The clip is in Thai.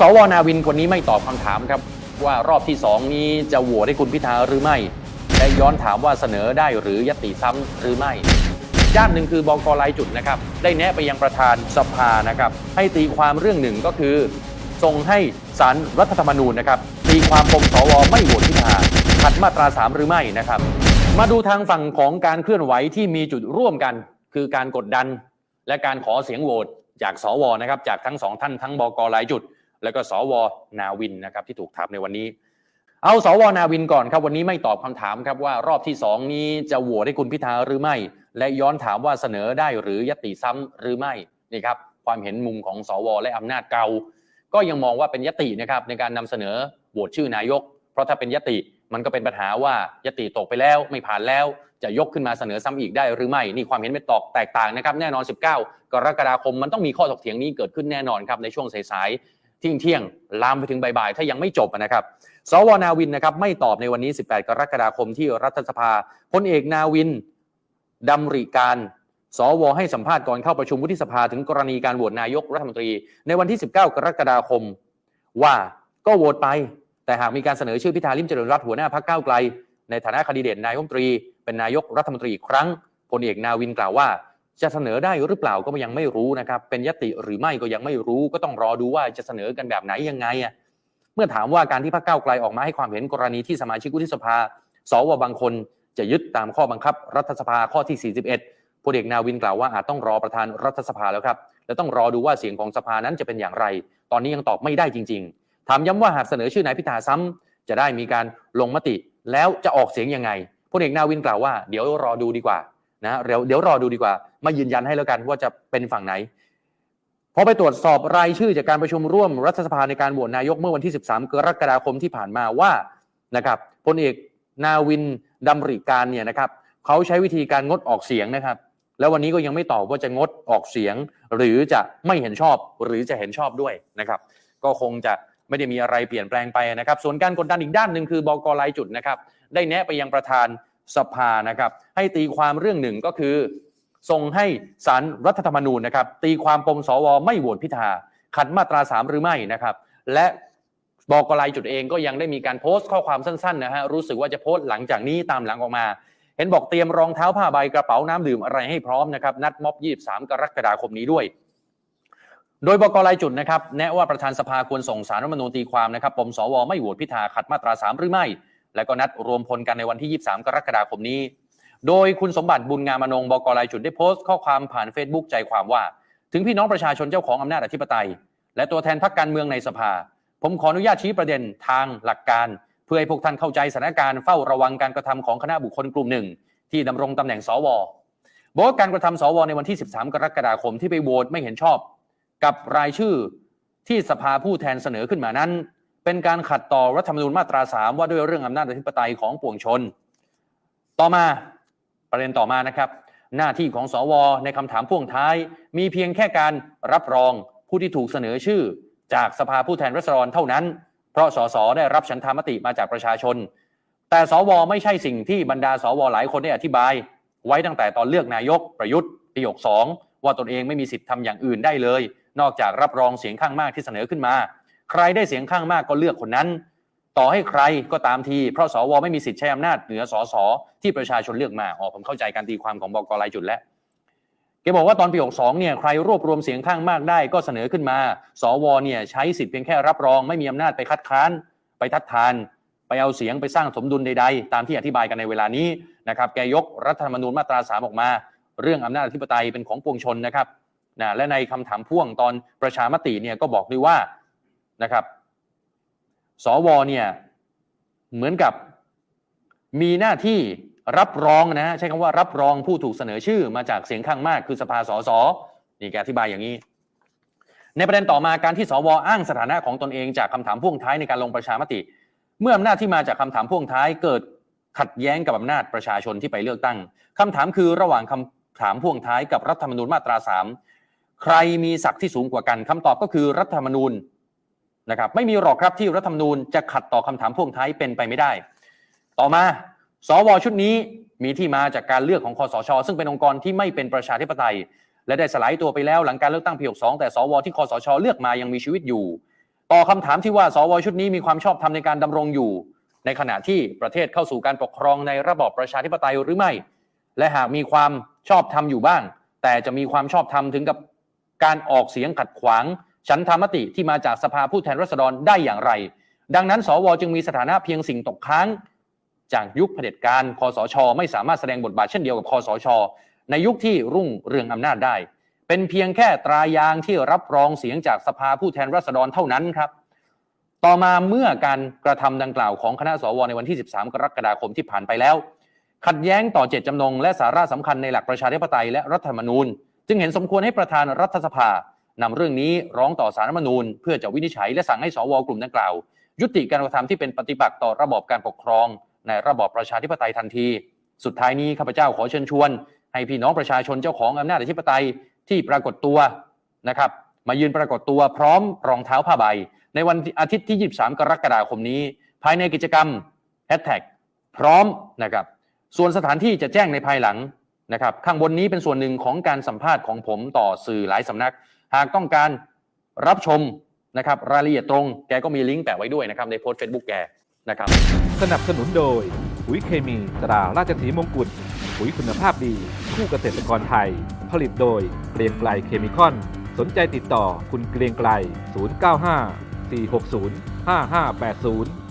สวนาวินคนนี้ไม่ตอบคำถามครับ ว่ารอบที่สองนี้จะโหวตให้คุณพิธาหรือไม่ และย้อนถามว่าเสนอได้หรือยติซ้ำหรือไม่ด้านหนึ่งคือบกรายจุดนะครับ ได้แนะไปยังประธานสภานะครับ ให้ตีความเรื่องหนึ่งก็คือส่งให้สารรัฐธรรมนูญนะครับ ตีความปมสวไม่โหวตพิธาขัดมาตราสามหรือไม่นะครับ มาดูทางฝั่งของการเคลื่อนไหวที่มีจุดร่วมกัน คือการกดดัน และการขอเสียงโหวตจากสวนะครับจากทั้งสองท่านทั้งบกรายจุด แล้วก็สวนาวินนะครับที่ถูกถามในวันนี้ เอาสวนาวินก่อนครับวันนี้ไม่ตอบคำถามครับว่ารอบที่สองนี้จะโหวตให้คุณพิธาหรือไม่ และย้อนถามว่าเสนอได้หรือยติซ้ำหรือไม่นี่ครับความเห็นมุมของสว และอำนาจเก่าก็ยังมองว่าเป็นยตินะครับในการนำเสนอโหวตชื่อนายก เพราะถ้าเป็นยติมันก็เป็นปัญหาว่ายติตกไปแล้วไม่ผ่านแล้วจะยกขึ้นมาเสนอซ้ำอีกได้หรือไม่ นี่ความเห็นเป็นตอกแตกต่างนะครับ แน่นอน 19 กรกฎาคมมันต้องมีข้อถกเถียงนี้เกิดขึ้นแน่นอนครับในช่วงสาย เที่ยงเที่ยงลามไปถึงบ่ายๆถ้ายังไม่จบนะครับสวนาวินนะครับไม่ตอบในวันนี้ 18 กรกฎาคมที่รัฐสภาพลเอกนาวินดำริการสวให้สัมภาษณ์ก่อนเข้าประชุมวุฒิสภาถึงกรณีการโหวตนายกรัฐมนตรี ในวันที่ 19 กรกฎาคม ว่าก็โหวตไป แต่หากมีการเสนอชื่อพิธาลิมเจริญรัตน์หัวหน้าพรรคก้าวไกล ในฐานะคดีเดตนายกรัฐมนตรี เป็นนายกรัฐมนตรีอีกครั้งพลเอกนาวินกล่าวว่า จะเสนอได้หรือเปล่าก็ยังไม่รู้นะครับ เป็นยติหรือไม่ก็ยังไม่รู้ ก็ต้องรอดูว่าจะเสนอกันแบบไหนยังไงอะเมื่อถามว่าการที่พรรคก้าวไกลออกมาให้ความเห็นกรณีที่สมาชิกวุฒิสภา สวบางคนจะยึดตามข้อบังคับ รัฐสภาข้อที่ 41พลเอกนาวินกล่าวว่าอาจต้องรอประธานรัฐสภาแล้วครับและต้องรอดูว่าเสียงของสภานั้นจะเป็นอย่างไร ตอนนี้ยังตอบไม่ได้จริง ๆ ถามย้ำว่าหากเสนอชื่อนายพิธาซ้ำจะได้มีการลงมติแล้วจะออกเสียงยังไงพลเอกนาวินกล่าวว่าเดี๋ยวรอดูดีกว่า นะเดี๋ยวเดี๋ยวรอดูดีกว่า มายืนยันให้แล้วกันว่าจะเป็นฝั่งไหนพอไปตรวจสอบรายชื่อจากการประชุมร่วมรัฐสภาในการโหวตนายกเมื่อวันที่ 13 กรกฎาคมที่ผ่านมาว่านะครับพลเอกนาวินดำริการเนี่ยนะครับเขาใช้วิธีการงดออกเสียงนะครับ แล้ววันนี้ก็ยังไม่ตอบว่าจะงดออกเสียง หรือจะไม่เห็นชอบหรือจะเห็นชอบด้วยนะครับ ก็คงจะไม่ได้มีอะไรเปลี่ยนแปลงไปนะครับ ส่วนการกดดันอีกด้านหนึ่งคือบกรายจุดนะครับ ได้แนะไปยังประธาน สภานะครับ ให้ตีความเรื่องหนึ่งก็คือ ส่งให้สารรัฐธรรมนูญนะครับ ตีความปมสวไม่โหวตพิธาขัดมาตราสามหรือไม่นะครับ และบอกกลายจุดเองก็ยังได้มีการโพสต์ข้อความสั้นๆนะฮะรู้สึกว่าจะโพสต์หลังจากนี้ตามหลังออกมา เห็นบอกเตรียมรองเท้าผ้าใบกระเป๋าน้ำดื่มอะไรให้พร้อมนะครับนัดม็อบ 23 กรกฎาคมนี้ด้วย โดยบกรายจุดนะครับแนะว่าประธานสภาควรส่งสารรัฐธรรมนูญตีความนะครับปมสวไม่โหวตพิธาขัดมาตรา 3 หรือไม่ แล้วก็นัดรวมพลกันในวันที่ 23 กรกฎาคมนี้ โดยคุณสมบัติบุญงามอนงบกรายจุดได้โพสต์ข้อความผ่าน Facebook ใจความว่า ถึงพี่น้องประชาชนเจ้าของอำนาจอธิปไตย และตัวแทนพรรคการเมืองในสภา ผมขออนุญาตชี้ประเด็นทางหลักการ เพื่อให้พวกท่านเข้าใจสถานการณ์เฝ้าระวังการกระทำของคณะบุคคลกลุ่มหนึ่ง ที่ดำรงตำแหน่งสวบอกว่าการกระทำสวในวันที่ 13 กรกฎาคมที่ไปโหวตไม่เห็นชอบ กับรายชื่อที่สภาผู้แทนเสนอขึ้นมานั้น เป็นการขัดต่อรัฐธรรมนูญมาตรา3ว่าด้วยเรื่องอำนาจอธิปไตยของปวงชน ต่อมาประเด็นต่อมานะครับ หน้าที่ของสวในคำถามพ่วงท้าย มีเพียงแค่การรับรองผู้ที่ถูกเสนอชื่อ จากสภาผู้แทนราษฎรเท่านั้น เพราะสสได้รับฉันทามติมาจากประชาชน แต่สวไม่ใช่สิ่งที่บรรดาสวหลายคนได้อธิบาย ไว้ตั้งแต่ตอนเลือกนายกประยุทธ์ปี62ว่าตนเองไม่มีสิทธิ์ทำอย่างอื่นได้เลย นอกจากรับรองเสียงข้างมากที่เสนอขึ้นมา ใครได้เสียงข้างมากก็เลือกคนนั้น ต่อให้ใครก็ตามที เพราะสวไม่มีสิทธิ์ใช้อำนาจเหนือสสที่ประชาชนเลือกมาอ๋อผมเข้าใจการตีความของบกรายจุดแล้วแกบอกว่าตอนปี62เนี่ยใครรวบรวมเสียงข้างมากได้ก็เสนอขึ้นมา สวเนี่ยใช้สิทธิ์เพียงแค่รับรอง ไม่มีอำนาจไปคัดค้าน ไปทัดทาน ไปเอาเสียงไปสร้างสมดุลใด ๆ ตามที่อธิบายกันในเวลานี้นะครับแกยกรัฐธรรมนูญมาตราสามออกมา เรื่องอำนาจอธิปไตยเป็นของปวงชนนะครับนะและในคำถามพ่วงตอนประชามติเนี่ยก็บอกด้วยว่า นะครับ สวเนี่ยเหมือนกับมีหน้าที่รับรองนะใช้คำว่ารับรองผู้ถูกเสนอชื่อมาจากเสียงข้างมากคือสภาสสนี่แกอธิบายอย่างนี้ ในประเด็นต่อมาการที่สวอ้างสถานะของตนเองจากคำถามพ่วงท้ายในการลงประชามติ เมื่ออำนาจที่มาจากคำถามพ่วงท้ายเกิดขัดแย้งกับอำนาจประชาชนที่ไปเลือกตั้งคำถามคือระหว่างคำถามพ่วงท้ายกับรัฐธรรมนูญมาตราสามใครมีศักดิ์ที่สูงกว่ากันคำตอบก็คือรัฐธรรมนูญ นะครับไม่มีหรอกครับที่รัฐธรรมนูญจะขัดต่อคำถามพ่วงท้ายเป็นไปไม่ได้ ต่อมา สวชุดนี้มีที่มาจากการเลือกของคอสช ซึ่งเป็นองค์กรที่ไม่เป็นประชาธิปไตย และได้สลายตัวไปแล้วหลังการเลือกตั้งปี62แต่สวที่คอสช เลือกมายังมีชีวิตอยู่ ต่อคำถามที่ว่าสวชุดนี้มีความชอบธรรมในการดำรงอยู่ ในขณะที่ประเทศเข้าสู่การปกครองในระบอบประชาธิปไตยหรือไม่ และหากมีความชอบธรรมอยู่บ้าง แต่จะมีความชอบธรรมถึงกับการออกเสียงขัดขวาง ฉันธรรมติที่มาจากสภาผู้แทนราษฎรได้อย่างไร ดังนั้น สวจึงมีสถานะเพียงสิ่งตกค้าง จากยุคเผด็จการคอสช ไม่สามารถแสดงบทบาทเช่นเดียวกับคอสช ในยุคที่รุ่งเรืองอำนาจได้ เป็นเพียงแค่ตรายางที่รับรองเสียงจากสภาผู้แทนราษฎรเท่านั้นครับ ต่อมาเมื่อการกระทำดังกล่าวของคณะสวในวันที่ 13 กรกฎาคมที่ผ่านไปแล้ว ขัดแย้งต่อเจตจำนงและสาระสำคัญในหลักประชาธิปไตยและรัฐธรรมนูญ จึงเห็นสมควรให้ประธานรัฐสภา นำเรื่องนี้ร้องต่อสารรัฐมนูญ เพื่อจะวินิจฉัยและสั่งให้สวกลุ่มดังกล่าว ยุติการกระทำที่เป็นปฏิบัติต่อระบอบการปกครอง ในระบอบประชาธิปไตยทันที สุดท้ายนี้ข้าพเจ้าขอเชิญชวน ให้พี่น้องประชาชนเจ้าของอำนาจอธิปไตยที่ปรากฏตัวนะครับมายืนปรากฏตัวพร้อมรองเท้าผ้าใบ ในวันอาทิตย์ที่ 23 กรกฎาคมนี้ ภายในกิจกรรมแฮชแท็กพร้อมนะครับส่วนสถานที่จะแจ้งในภายหลัง นะครับข้างบนนี้เป็นส่วนหนึ่งของการสัมภาษณ์ของผมต่อสื่อหลายสำนัก หากต้องการรับชมนะครับรายละเอียดตรงแกก็มีลิงก์แปะไว้ด้วยนะครับในโพสต์เฟซบุ๊กแกนะครับสนับสนุนโดยปุ๋ยเคมีตราราชสีมงกุฎปุ๋ยคุณภาพดี คู่เกษตรกรไทย ผลิตโดยเกรียงไกลเคมีคอน สนใจติดต่อคุณเกรียงไกล 095 460 5580